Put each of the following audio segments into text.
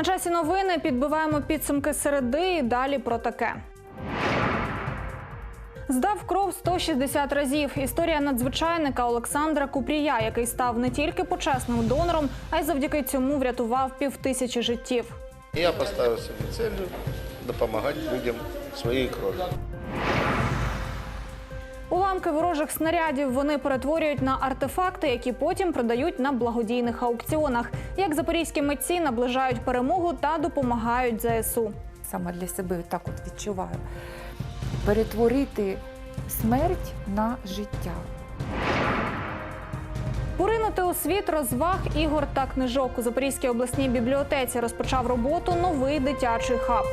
На часі новини підбиваємо підсумки середи і далі про таке. Здав кров 160 разів. Історія надзвичайника Олександра Купрія, який став не тільки почесним донором, а й завдяки цьому врятував півтисячі життів. Я поставив собі цель допомагати людям своєю кров'ю. Уламки ворожих снарядів вони перетворюють на артефакти, які потім продають на благодійних аукціонах. Як запорізькі митці наближають перемогу та допомагають ЗСУ. саме для себе так от відчуваю. Перетворити смерть на життя. Поринути у світ розваг ігор та книжок у Запорізькій обласній бібліотеці розпочав роботу новий дитячий хаб.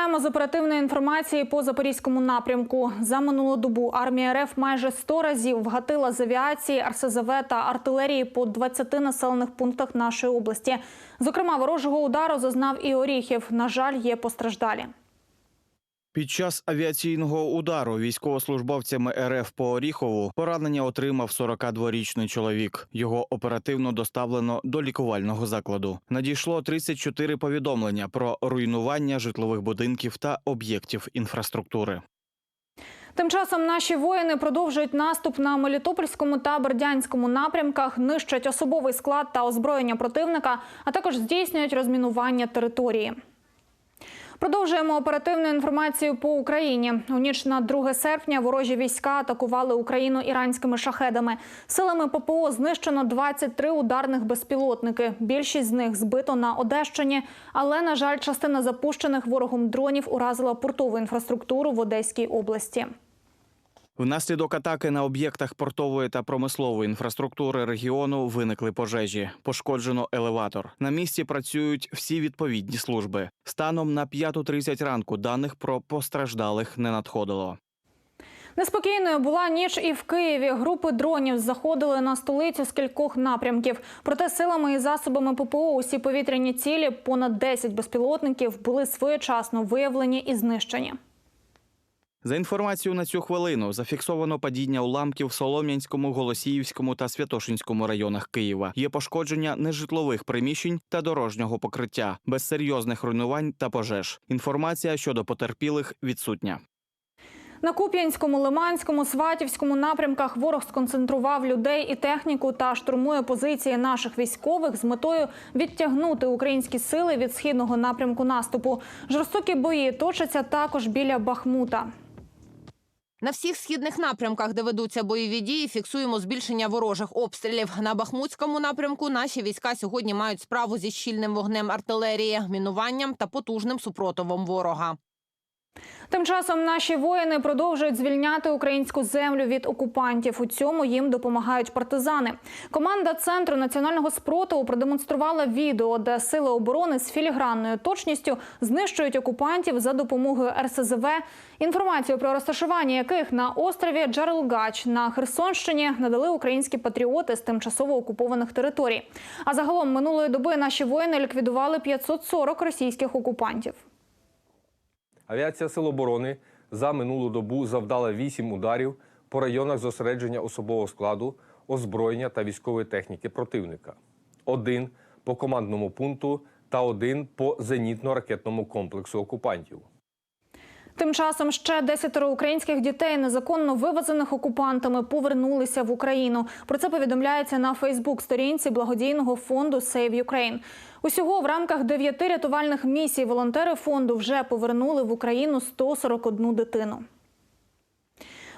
Починаємо з оперативної інформації по запорізькому напрямку. За минулу добу армія РФ майже 100 разів вгатила з авіації, РСЗВ та артилерії по 20 населених пунктах нашої області. Зокрема, ворожого удару зазнав і Оріхів. На жаль, є постраждалі. Під час авіаційного удару військовослужбовцями РФ по Оріхову поранення отримав 42-річний чоловік. Його оперативно доставлено до лікувального закладу. Надійшло 34 повідомлення про руйнування житлових будинків та об'єктів інфраструктури. Тим часом наші воїни продовжують наступ на Мелітопольському та Бердянському напрямках, нищать особовий склад та озброєння противника, а також здійснюють розмінування території. Продовжуємо оперативну інформацію по Україні. У ніч на 2 серпня ворожі війська атакували Україну іранськими шахедами. Силами ППО знищено 23 ударних безпілотники. Більшість з них збито на Одещині, але на жаль, частина запущених ворогом дронів уразила портову інфраструктуру в Одеській області. Внаслідок атаки на об'єктах портової та промислової інфраструктури регіону виникли пожежі. Пошкоджено елеватор. На місці працюють всі відповідні служби. Станом на 5.30 ранку даних про постраждалих не надходило. Неспокійною була ніч і в Києві. Групи дронів заходили на столицю з кількох напрямків. Проте силами і засобами ППО усі повітряні цілі, понад 10 безпілотників, були своєчасно виявлені і знищені. За інформацією на цю хвилину зафіксовано падіння уламків в Солом'янському, Голосіївському та Святошинському районах Києва. Є пошкодження нежитлових приміщень та дорожнього покриття без серйозних руйнувань та пожеж. Інформація щодо потерпілих відсутня. На Куп'янському, Лиманському, Сватівському напрямках ворог сконцентрував людей і техніку та штурмує позиції наших військових з метою відтягнути українські сили від східного напрямку наступу. Жорстокі бої точаться також біля Бахмута. На всіх східних напрямках, де ведуться бойові дії, фіксуємо збільшення ворожих обстрілів. На Бахмутському напрямку наші війська сьогодні мають справу зі щільним вогнем артилерії, мінуванням та потужним супротивом ворога. Тим часом наші воїни продовжують звільняти українську землю від окупантів. У цьому їм допомагають партизани. Команда центру національного спротиву продемонструвала відео, де сили оборони з філігранною точністю знищують окупантів за допомогою РСЗВ. Інформацію про розташування яких на острові Джарелгач на Херсонщині надали українські патріоти з тимчасово окупованих територій. А загалом минулої доби наші воїни ліквідували 540 російських окупантів. Авіація Сил оборони за минулу добу завдала 8 ударів по районах зосередження особового складу, озброєння та військової техніки противника. Один по командному пункту та один по зенітно-ракетному комплексу окупантів. Тим часом ще десятеро українських дітей, незаконно вивезених окупантами, повернулися в Україну. Про це повідомляється на Фейсбук-сторінці благодійного фонду Save Ukraine. Усього в рамках дев'яти рятувальних місій волонтери фонду вже повернули в Україну 141 дитину.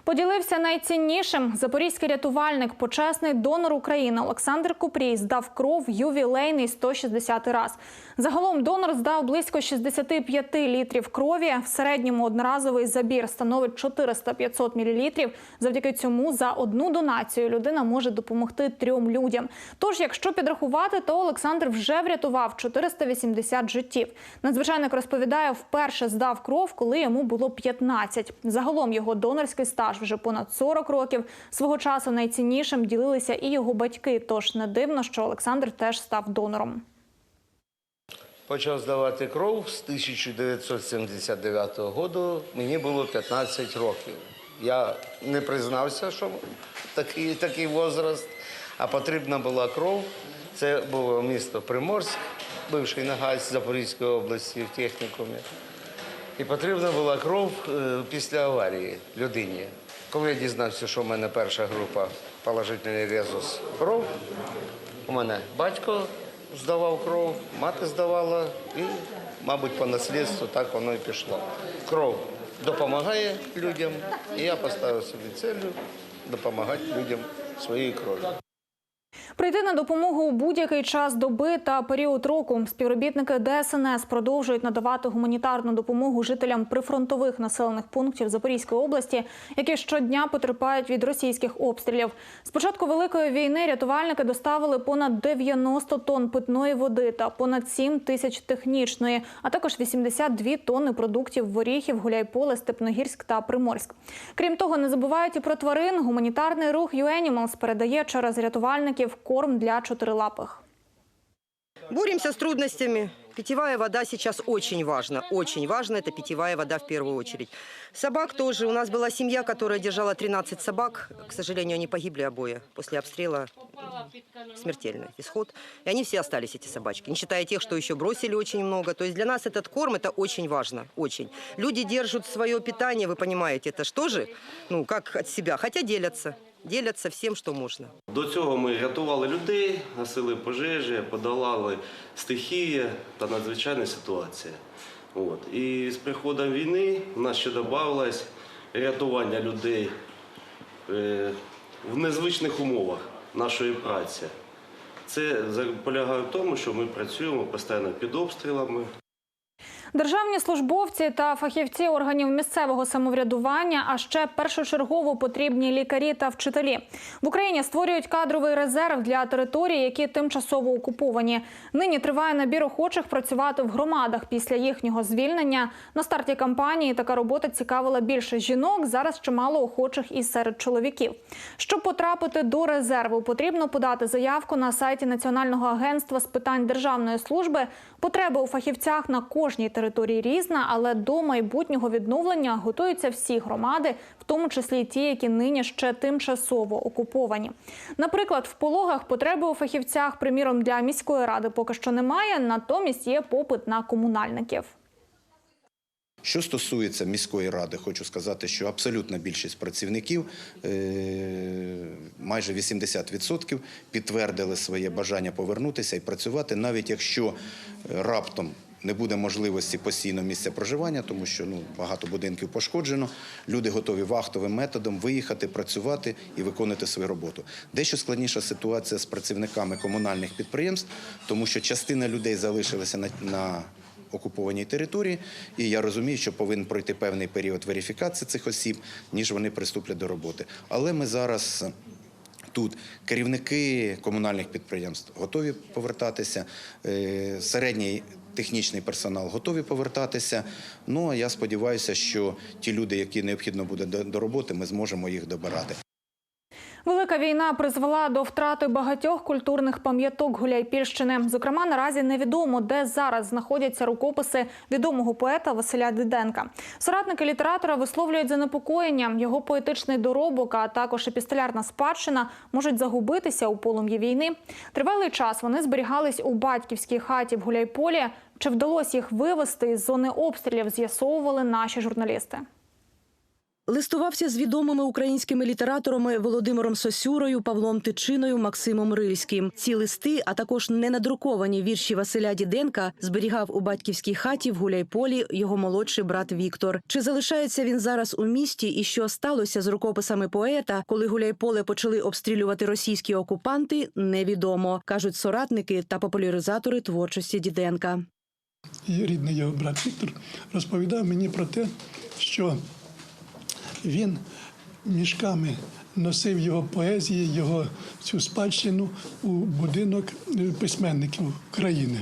Поділився найціннішим запорізький рятувальник, почесний донор України Олександр Купрій здав кров ювілейний 160 раз. Загалом донор здав близько 65 літрів крові. В середньому одноразовий забір становить 400-500 мл. Завдяки цьому за одну донацію людина може допомогти трьом людям. Тож, якщо підрахувати, то Олександр вже врятував 480 життів. Надзвичайник розповідає, вперше здав кров, коли йому було 15. Загалом його донорський стаж вже понад 40 років. Свого часу найціннішим ділилися і його батьки. Тож не дивно, що Олександр теж став донором. Почав здавати кров з 1979 року. Мені було 15 років. Я не признався, що такий, такий возраст, а потрібна була кров. Це було місто Приморськ, бивший Нагайсь Запорізької області в технікумі. І потрібна була кров е, після аварії людині. Коли я дізнався, що в мене перша група положительний резус кров, у мене батько здавав кров, мати здавала, і, мабуть, по наслідству так воно і пішло. Кров допомагає людям, і я поставив собі целью допомагати людям своєю кров'ю. Прийти на допомогу у будь-який час доби та період року. Співробітники ДСНС продовжують надавати гуманітарну допомогу жителям прифронтових населених пунктів Запорізької області, які щодня потерпають від російських обстрілів. З початку великої війни рятувальники доставили понад 90 тонн питної води та понад 7 тисяч технічної, а також 82 тонни продуктів в Оріхів, Гуляйполе, Степногірськ та Приморськ. Крім того, не забувають і про тварин. Гуманітарний рух «ЮЕнімалс» передає через рятувальників корм для чотирилапих. Боремся с трудностями. Питьевая вода сейчас очень важна. Очень важно это питьевая вода в первую очередь. Собак тоже. У нас была семья, которая держала 13 собак. К сожалению, они погибли обои после обстрела. Смертельный исход. И они все остались, эти собачки. Не считая тех, что еще бросили очень много. То есть для нас этот корм, это очень важно. Очень. Люди держат свое питание, вы понимаете, это что же? Ну, как от себя. Хотя делятся. Делятся всем, что можно. До цього ми рятували людей, гасили пожежі, подолали стихії та надзвичайна ситуація. От. І з приходом війни в нас ще додавалось рятування людей е, в незвичних умовах нашої праці. Це полягає в тому, що ми працюємо постійно під обстрілами, Державні службовці та фахівці органів місцевого самоврядування, а ще першочергово потрібні лікарі та вчителі в Україні створюють кадровий резерв для територій, які тимчасово окуповані. Нині триває набір охочих працювати в громадах після їхнього звільнення. На старті кампанії така робота цікавила більше жінок. Зараз чимало охочих і серед чоловіків. Щоб потрапити до резерву, потрібно подати заявку на сайті Національного агентства з питань державної служби. Потреба у фахівцях на кожній території різна, але до майбутнього відновлення готуються всі громади, в тому числі й ті, які нині ще тимчасово окуповані. Наприклад, в пологах потреби у фахівцях, приміром для міської ради, поки що немає. Натомість є попит на комунальників. Що стосується міської ради, хочу сказати, що абсолютна більшість працівників, е, майже 80%, підтвердили своє бажання повернутися і працювати, навіть якщо раптом не буде можливості постійного місця проживання, тому що ну, багато будинків пошкоджено. Люди готові вахтовим методом виїхати, працювати і виконувати свою роботу. Дещо складніша ситуація з працівниками комунальних підприємств, тому що частина людей залишилася на, на окупованій території, і я розумію, що повинен пройти певний період верифікації цих осіб, ніж вони приступлять до роботи. Але ми зараз. Тут керівники комунальних підприємств готові повертатися, е, середній технічний персонал готові повертатися. Ну а я сподіваюся, що ті люди, які необхідно буде до- до роботи, ми зможемо їх добирати. Велика війна призвела до втрати багатьох культурних пам'яток Гуляйпільщини. Зокрема, наразі невідомо, де зараз знаходяться рукописи відомого поета Василя Диденка. Соратники літератора висловлюють занепокоєння. Його поетичний доробок, а також епістолярна спадщина можуть загубитися у полум'ї війни. Тривалий час вони зберігались у батьківській хаті в Гуляйполі. Чи вдалося їх вивезти із зони обстрілів? З'ясовували наші журналісти. Листувався з відомими українськими літераторами Володимиром Сосюрою, Павлом Тичиною, Максимом Рильським. Ці листи, а також ненадруковані вірші Василя Діденка, зберігав у батьківській хаті в Гуляйполі його молодший брат Віктор. Чи залишається він зараз у місті, і що сталося з рукописами поета, коли Гуляйполе почали обстрілювати російські окупанти, невідомо кажуть соратники та популяризатори творчості Діденка. Рідний його брат Віктор розповідав мені про те, що він мішками носив його поезії, його цю спадщину у будинок е, письменників країни.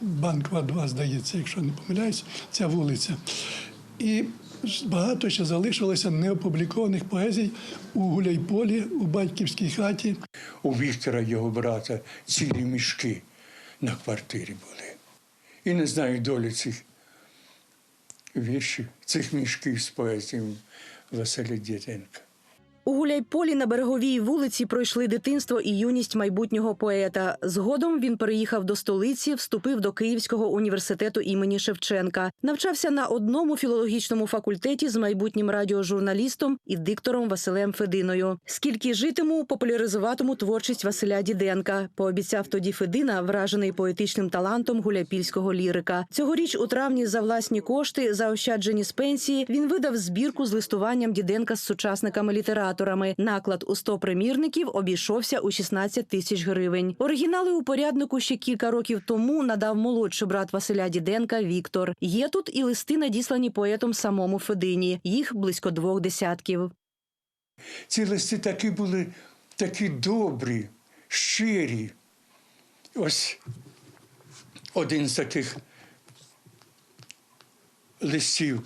Банкова 2, здається, якщо не помиляюсь, ця вулиця. І багато ще залишилося неопублікованих поезій у Гуляйполі, у батьківській хаті. У Віктора, його брата, цілі мішки на квартирі були. І не знаю долі цих віршів, цих мішків з поезією Василя Діденка. У Гуляйполі на береговій вулиці пройшли дитинство і юність майбутнього поета. Згодом він переїхав до столиці, вступив до Київського університету імені Шевченка, навчався на одному філологічному факультеті з майбутнім радіожурналістом і диктором Василем Фединою. Скільки житиму, популяризуватиму творчість Василя Діденка. Пообіцяв тоді Федина, вражений поетичним талантом гуляйпільського лірика. Цьогоріч у травні за власні кошти, заощаджені з пенсії, він видав збірку з листуванням Діденка з сучасниками літераторами. Наклад у 100 примірників обійшовся у 16 тисяч гривень. Оригінали у поряднику ще кілька років тому надав молодший брат Василя Діденка Віктор. Є тут і листи, надіслані поетом самому Федині. Їх близько двох десятків. Ці листи такі були такі добрі, щирі. Ось один з таких листів.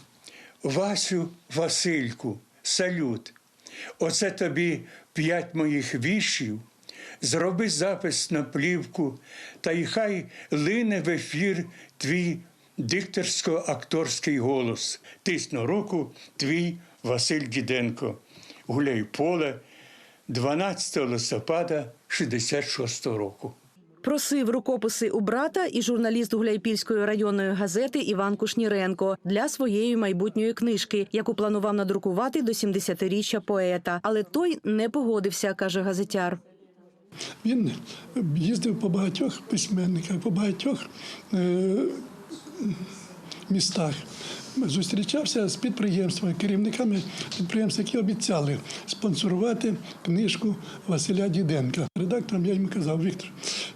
Васю Васильку, салют. Оце тобі п'ять моїх віршів. Зроби запис на плівку, та й хай лине в ефір твій дикторсько-акторський голос. Тисну руку твій Василь Діденко. Гуляй поле 12 листопада 66 року. Просив рукописи у брата і журналіст Гуляйпільської районної газети Іван Кушніренко для своєї майбутньої книжки, яку планував надрукувати до 70-річчя поета. Але той не погодився, каже газетяр. Він їздив по багатьох письменниках, по багатьох е, містах. Зустрічався з підприємствами, керівниками підприємств, які обіцяли спонсорувати книжку Василя Діденка. Редактором я йому казав, Віктор,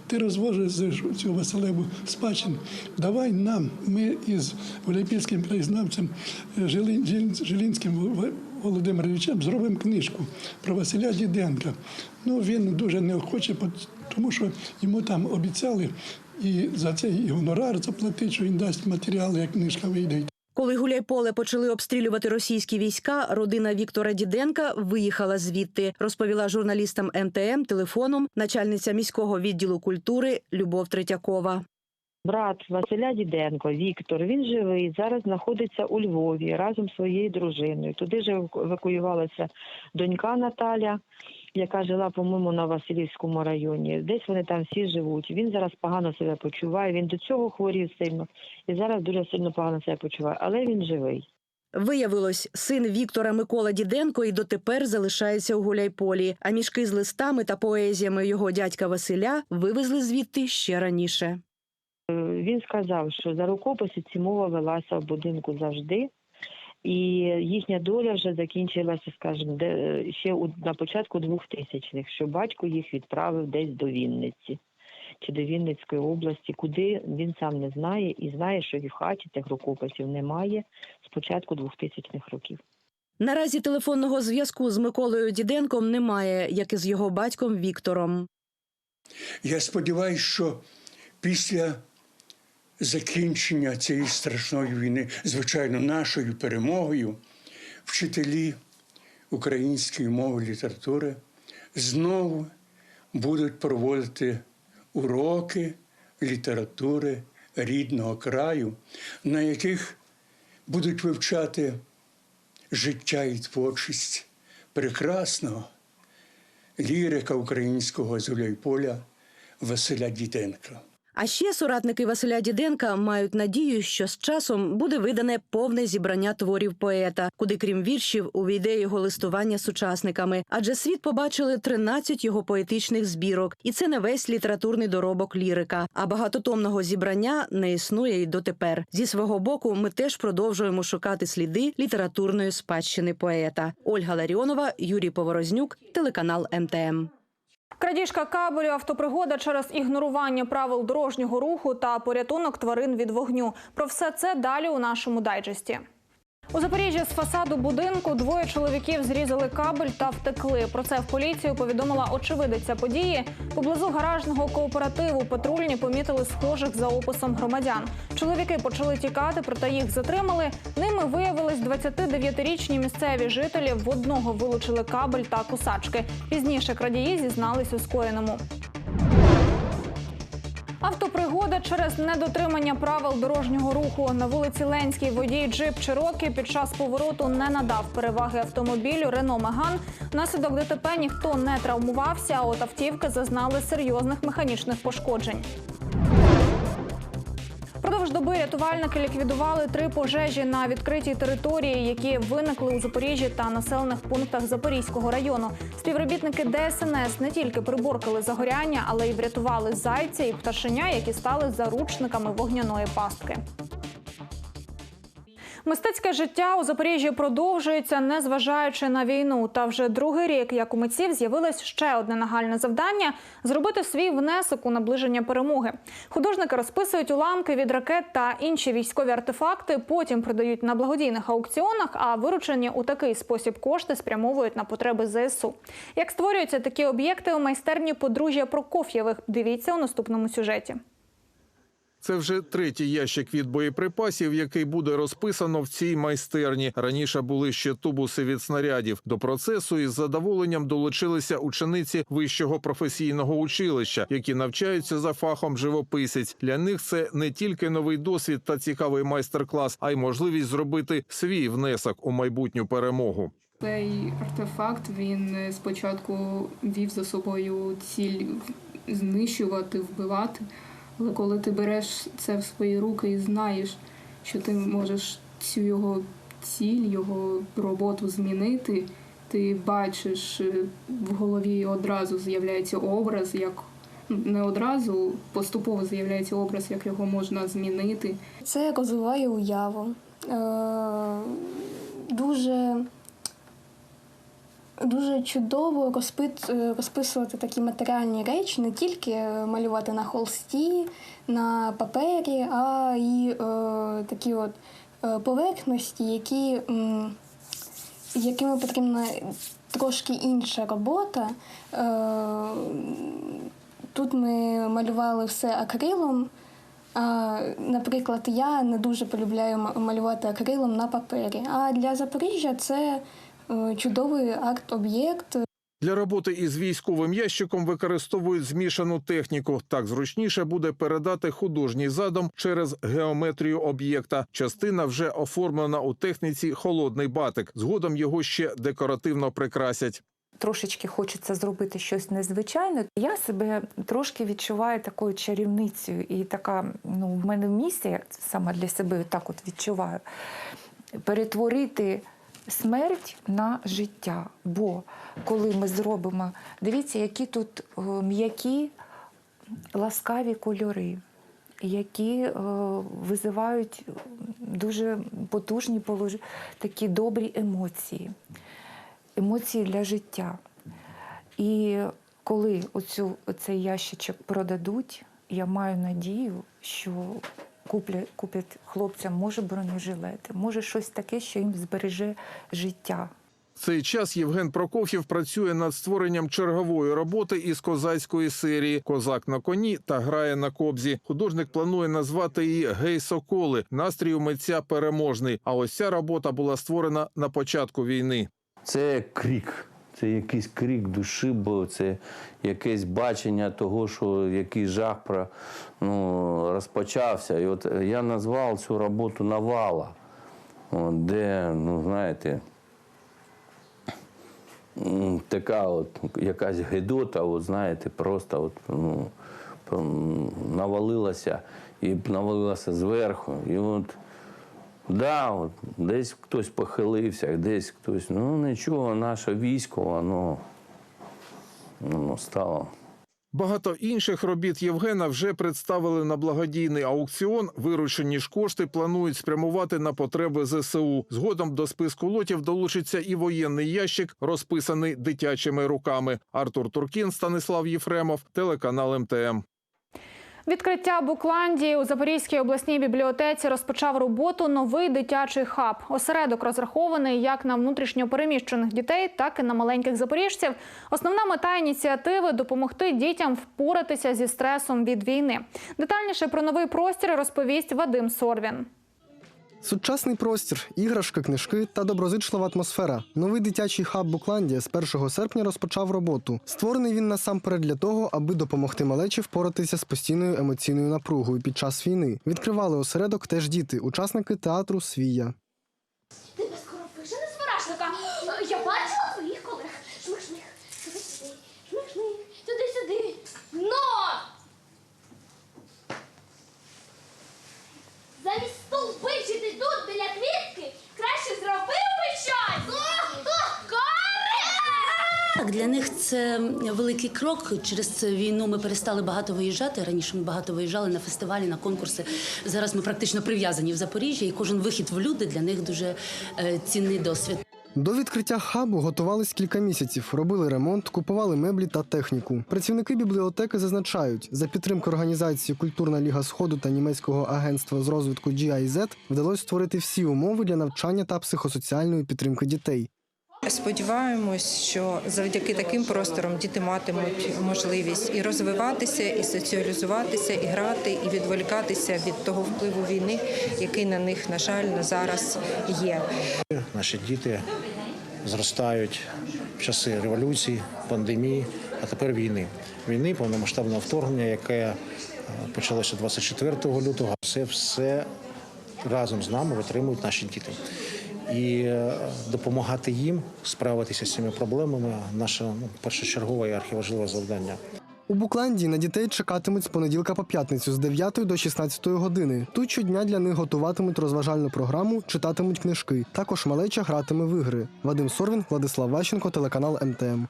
ти розвожиш цю Василеву спадщину, давай нам, ми із Волейпільським краєзнавцем Жилін- Жилін- Жилінським Володимировичем зробимо книжку про Василя Діденка. Ну, він дуже неохоче, тому що йому там обіцяли і за це гонорар заплатити, що він дасть матеріали, як книжка вийде. Коли Гуляйполе почали обстрілювати російські війська, родина Віктора Діденка виїхала звідти, розповіла журналістам МТМ телефоном начальниця міського відділу культури Любов Третьякова. Брат Василя Діденко, Віктор, він живий, зараз знаходиться у Львові разом з своєю дружиною. Туди ж евакуювалася донька Наталя, яка жила, по-моєму, на Васильівському районі. Десь вони там всі живуть. Він зараз погано себе почуває. Він до цього хворів сильно і зараз дуже сильно погано себе почуває, але він живий. Виявилось, син Віктора Микола Діденко і дотепер залишається у Гуляйполі, а мішки з листами та поезіями його дядька Василя вивезли звідти ще раніше. Е, Він сказав, що за рукописи ці мова велася в будинку завжди, і їхня доля вже закінчилася, скажімо, де ще у на початку 2000-х, що батько їх відправив десь до Вінниці чи до Вінницької області, куди він сам не знає, і знає, що і в хаті цих рукописів немає з початку 2000-х років. Наразі телефонного зв'язку з Миколою Діденком немає, як і з його батьком Віктором. Я сподіваюся, що після закінчення цієї страшної війни, звичайно, нашою перемогою, вчителі української мови і літератури знову будуть проводити уроки літератури рідного краю, на яких будуть вивчати життя і творчість прекрасного лірика українського з Гуляйполя Василя Діденка. А ще соратники Василя Діденка мають надію, що з часом буде видане повне зібрання творів поета, куди, крім віршів, увійде його листування з сучасниками. Адже світ побачили 13 його поетичних збірок, і це не весь літературний доробок лірика. А багатотомного зібрання не існує й дотепер. Зі свого боку, ми теж продовжуємо шукати сліди літературної спадщини поета. Ольга Ларіонова, Юрій Поворознюк, телеканал МТМ. Крадіжка кабелю, автопригода через ігнорування правил дорожнього руху та порятунок тварин від вогню. Про все це далі у нашому дайджесті. У Запоріжжі з фасаду будинку двоє чоловіків зрізали кабель та втекли. Про це в поліцію повідомила очевидиця події. Поблизу гаражного кооперативу патрульні помітили схожих за описом громадян. Чоловіки почали тікати, проте їх затримали. Ними виявились 29-річні місцеві жителі. В одного вилучили кабель та кусачки. Пізніше крадії зізнались у скоєному. Автопригода через недотримання правил дорожнього руху на вулиці Ленській водій джип Чирокі під час повороту не надав переваги автомобілю Рено Меган. Наслідок ДТП ніхто не травмувався, а от автівки зазнали серйозних механічних пошкоджень. Продовж доби рятувальники ліквідували три пожежі на відкритій території, які виникли у Запоріжжі та населених пунктах Запорізького району. Співробітники ДСНС не тільки приборкали загоряння, але й врятували зайця і пташеня, які стали заручниками вогняної пастки. Мистецьке життя у Запоріжжі продовжується, незважаючи на війну. Та вже другий рік, як у митців, з'явилось ще одне нагальне завдання зробити свій внесок у наближення перемоги. Художники розписують уламки від ракет та інші військові артефакти. Потім продають на благодійних аукціонах, а виручені у такий спосіб кошти спрямовують на потреби ЗСУ. Як створюються такі об'єкти у майстерні подружжя Прокоф'євих? Дивіться у наступному сюжеті. Це вже третій ящик від боєприпасів, який буде розписано в цій майстерні. Раніше були ще тубуси від снарядів. До процесу із задоволенням долучилися учениці вищого професійного училища, які навчаються за фахом живописець. Для них це не тільки новий досвід та цікавий майстер-клас, а й можливість зробити свій внесок у майбутню перемогу. Цей артефакт він е, спочатку вів за собою ціль знищувати, вбивати. Але коли ти береш це в свої руки і знаєш, що ти можеш цю його ціль, його роботу змінити, ти бачиш е, в голові одразу з'являється образ, як не одразу, поступово з'являється образ, як його можна змінити. Це розвиває уяву. Е, дуже, дуже чудово розпит, е, розписувати такі матеріальні речі, не тільки малювати на холсті, на папері, а й е, такі от е, поверхності, які, якими потрібна трошки інша робота. Е, тут ми малювали все акрилом. А, наприклад, я не дуже полюбляю малювати акрилом на папері. А для Запоріжжя це е, чудовий арт-об'єкт. Для роботи із військовим ящиком використовують змішану техніку. Так зручніше буде передати художній задум через геометрію об'єкта. Частина вже оформлена у техніці холодний батик. Згодом його ще декоративно прикрасять. Трошечки хочеться зробити щось незвичайне. Я себе трошки відчуваю такою чарівницею, і така, ну, в мене в місці, саме для себе так от відчуваю, перетворити смерть на життя. Бо коли ми зробимо, дивіться, які тут е, м'які, ласкаві кольори. Які е, визивають дуже потужні полож... такі добрі емоції емоції для життя. І коли оцю, оцей ящичок продадуть, я маю надію, що куплять, куплять хлопцям, може, бронежилети, може щось таке, що їм збереже життя. В цей час Євген Прокоф'єв працює над створенням чергової роботи із козацької серії Козак на коні та грає на кобзі. Художник планує назвати її Гей Соколи. Настрій у митця переможний. А ось ця робота була створена на початку війни. Це крик. Це якийсь крик душі, бо це якесь бачення того, що який жах про, ну, розпочався. І от я назвав цю роботу Навала, де, ну знаєте, така от якась гидота, от, знаєте, просто от, ну, навалилася і навалилася зверху. І от Да, от, десь хтось похилився, десь хтось. Ну нічого, наше військо, воно, воно стало. Багато інших робіт Євгена вже представили на благодійний аукціон. Виручені ж кошти планують спрямувати на потреби ЗСУ. Згодом до списку лотів долучиться і воєнний ящик, розписаний дитячими руками. Артур Туркін, Станислав Єфремов, телеканал МТМ. Відкриття Букландії у Запорізькій обласній бібліотеці розпочав роботу новий дитячий хаб. Осередок розрахований як на внутрішньопереміщених дітей, так і на маленьких запоріжців. Основна мета ініціативи допомогти дітям впоратися зі стресом від війни. Детальніше про новий простір розповість Вадим Сорвін. Сучасний простір, іграшки, книжки та доброзичлива атмосфера. Новий дитячий хаб Букландія з 1 серпня розпочав роботу. Створений він насамперед для того, аби допомогти малечі впоратися з постійною емоційною напругою під час війни. Відкривали осередок теж діти, учасники театру Свія. Так, для них це великий крок. Через війну ми перестали багато виїжджати. Раніше ми багато виїжджали на фестивалі, на конкурси. Зараз ми практично прив'язані в Запоріжжі, і кожен вихід в люди для них дуже е, цінний досвід. До відкриття хабу готувались кілька місяців, робили ремонт, купували меблі та техніку. Працівники бібліотеки зазначають, за підтримки організації Культурна Ліга Сходу та німецького агентства з розвитку GIZ вдалося створити всі умови для навчання та психосоціальної підтримки дітей. Сподіваємось, що завдяки таким просторам діти матимуть можливість і розвиватися, і соціалізуватися, і грати, і відволікатися від того впливу війни, який на них, на жаль, на зараз є. Наші діти зростають в часи революції, пандемії, а тепер війни. Війни, повномасштабного вторгнення, яке е, почалося 24 лютого. Це все разом з нами витримують наші діти. І е, допомагати їм справитися з цими проблемами наше ну, першочергове і архіважливе завдання. У Букландії на дітей чекатимуть з понеділка по п'ятницю з 9 до 16 години. Тут щодня для них готуватимуть розважальну програму, читатимуть книжки. Також малеча гратиме в ігри. Вадим Сорвін, Владислав Ващенко, телеканал МТМ.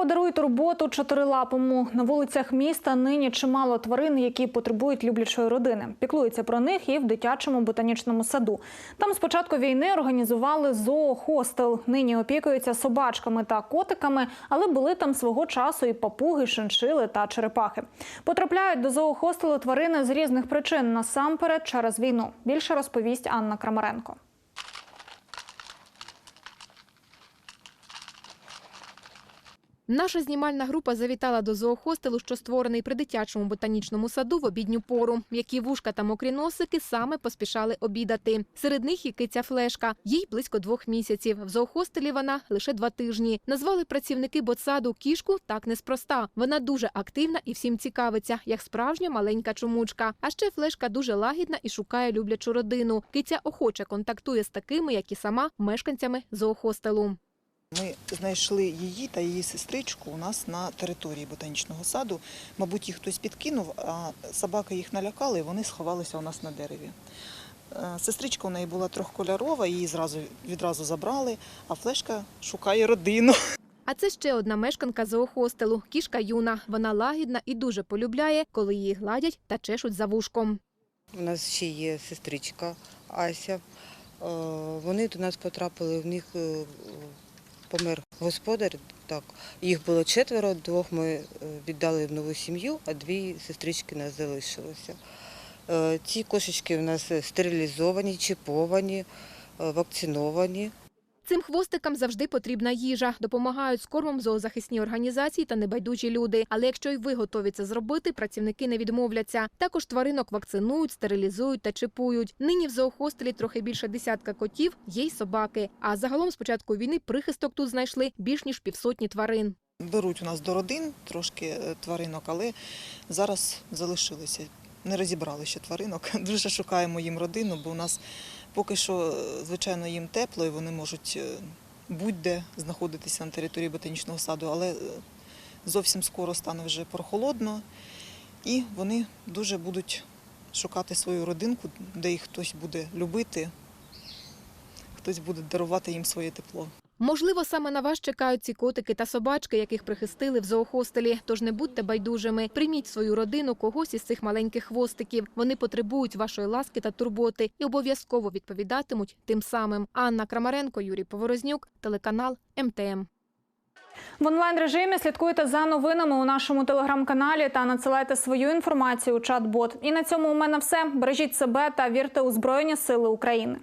Подаруй турботу чотирилапому. На вулицях міста нині чимало тварин, які потребують люблячої родини. Піклуються про них і в дитячому ботанічному саду. Там з початку війни організували зоохостел. Нині опікуються собачками та котиками, але були там свого часу і папуги, шиншили та черепахи. Потрапляють до зоохостелу тварини з різних причин, насамперед через війну. Більше розповість Анна Крамаренко. Наша знімальна група завітала до зоохостелу, що створений при дитячому ботанічному саду в обідню пору. М'які вушка та мокрі носики саме поспішали обідати. Серед них і киця флешка. Їй близько двох місяців. В зоохостелі вона лише два тижні. Назвали працівники ботсаду кішку так неспроста. Вона дуже активна і всім цікавиться, як справжня маленька чумучка. А ще флешка дуже лагідна і шукає люблячу родину. Киця охоче контактує з такими, як і сама, мешканцями зоохостелу. Ми знайшли її та її сестричку у нас на території ботанічного саду. Мабуть, їх хтось підкинув, а собаки їх налякали, і вони сховалися у нас на дереві. Е, Сестричка у неї була трьохкольорова, її зразу відразу забрали, а флешка шукає родину. А це ще одна мешканка зоохостелу – кішка Юна. Вона лагідна і дуже полюбляє, коли її гладять та чешуть за вушком. У нас ще є сестричка Ася. Е, Вони до нас потрапили, в них е, помер господар. Так, їх було четверо, двох ми е, віддали в нову сім'ю, а дві сестрички нас залишилися. Е, Ці кошечки у нас стерилізовані, чіповані, е, вакциновані. Цим хвостикам завжди потрібна їжа. Допомагають з кормом зоозахисні організації та небайдужі люди. Але якщо й ви готові це зробити, працівники не відмовляться. Також тваринок вакцинують, стерилізують та чипують. Нині в зоохостелі трохи більше десятка котів, є й собаки. А загалом з початку війни прихисток тут знайшли більш ніж півсотні тварин. Беруть у нас до родин трошки е, тваринок, але зараз залишилися. Не розібрали ще тваринок. Дуже шукаємо їм родину, бо у нас поки що, е, звичайно, їм тепло і вони можуть е, будь-де знаходитися на території ботанічного саду, але е, зовсім скоро стане вже прохолодно, і вони дуже будуть шукати свою родинку, де їх хтось буде любити, хтось буде дарувати їм своє тепло. Можливо, саме на вас чекають ці котики та собачки, яких прихистили в зоохостелі. Тож не будьте байдужими. Прийміть свою родину когось із цих маленьких хвостиків. Вони потребують вашої ласки та турботи і обов'язково відповідатимуть тим самим. Анна Крамаренко, Юрій Поворознюк, телеканал МТМ. В онлайн режимі слідкуйте за новинами у нашому телеграм-каналі та надсилайте свою інформацію у чат-бот. І на цьому у мене все. Бережіть себе та вірте у Збройні Сили України.